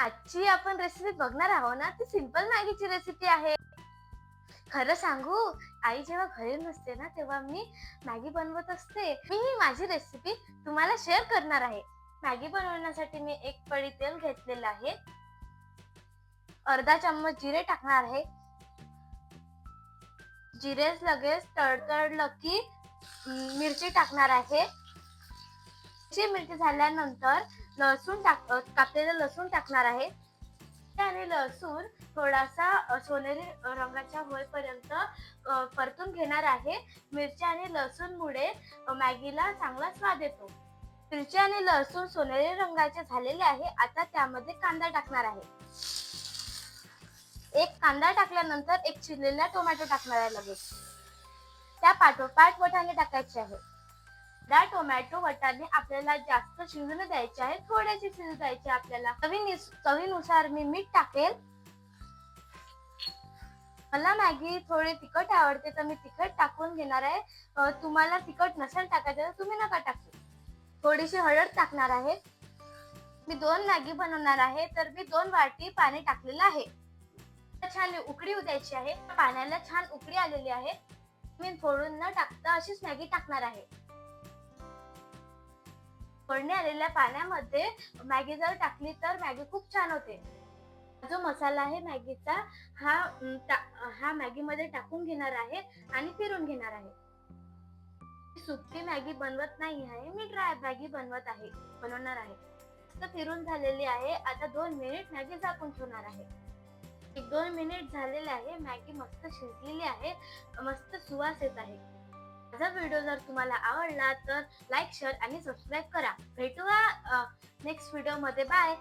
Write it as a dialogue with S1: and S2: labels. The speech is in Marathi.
S1: आजची आपण रेसिपी बघणार आहोत ना ती सिंपल मॅगीची रेसिपी आहे. खरं सांगू आई जेव्हा घरी नसते ना तेव्हा मी मॅगी बनवत असते. मी ही माझी रेसिपी तुम्हाला शेअर करणार आहे. मॅगी बनवण्यासाठी मी एक पळी तेल घेतलेलं आहे. अर्धा चम्मच जिरे टाकणार आहे. जिरे लगेच तडतडलं की मिरची टाकणार आहे. मिरची झाल्यानंतर लसूण टाक कापलेलं लसूण टाकणार आहे. आणि लसूण थोडासा सोनेरी रंगाच्या होईपर्यंत परतून घेणार आहे. मिरची आणि लसूणमुळे मॅगीला चांगला स्वाद येतो. मिरची आणि लसूण सोनेरी रंगाचे झालेले आहे. आता त्यामध्ये कांदा टाकणार आहे. एक कांदा टाकल्यानंतर एक चिरलेला टोमॅटो टाकणार आहे लगेच. त्या पाठोपाठ वटाणे टाकायचे आहे. त्या टोमॅटो वटाणे आपल्याला जास्त शिजून द्यायचे आहे थोडेसे शिजू द्यायचे आपल्याला. चवी चवीनुसार मी मीठ टाकेल. मला मॅगी थोडी तिखट आवडते तर मी तिखट टाकून घेणार आहे. तुम्हाला तिखट नसेल टाकायचं तर तुम्ही नका टाकू. थोडीशी हळद टाकणार आहे. मी दोन मॅगी बनवणार आहे तर मी दोन वाटी पाणी टाकलेलं आहे. छान उकडी द्यायची आहे. पाण्याला छान उकडी आलेली आहे. मी फोडून न टाकता अशीच मॅगी टाकणार आहे. फोडणी आलेल्या पाण्यामध्ये मॅगी जर टाकली तर मॅगी खूप छान होते. जो मसाला आहे मॅगीचा हा हा मॅगी मध्ये टाकून घेणार आहे आणि फिरून घेणार आहे. सुकी मॅगी बनवत नाही आहे मी ड्राय मॅगी बनवत आहे बनवणार आहे. तर फिरून झालेली आहे आता दोन मिनिट मॅगी झाकून ठेवणार आहे. एक दोन मिनिट झालेले आहे मॅगी मस्त शिजलेली आहे मस्त सुवास येत आहे. माझा व्हिडिओ जर तुम्हाला आवडला तर लाईक शेअर आणि सबस्क्राईब करा. भेटूया नेक्स्ट व्हिडिओमध्ये बाय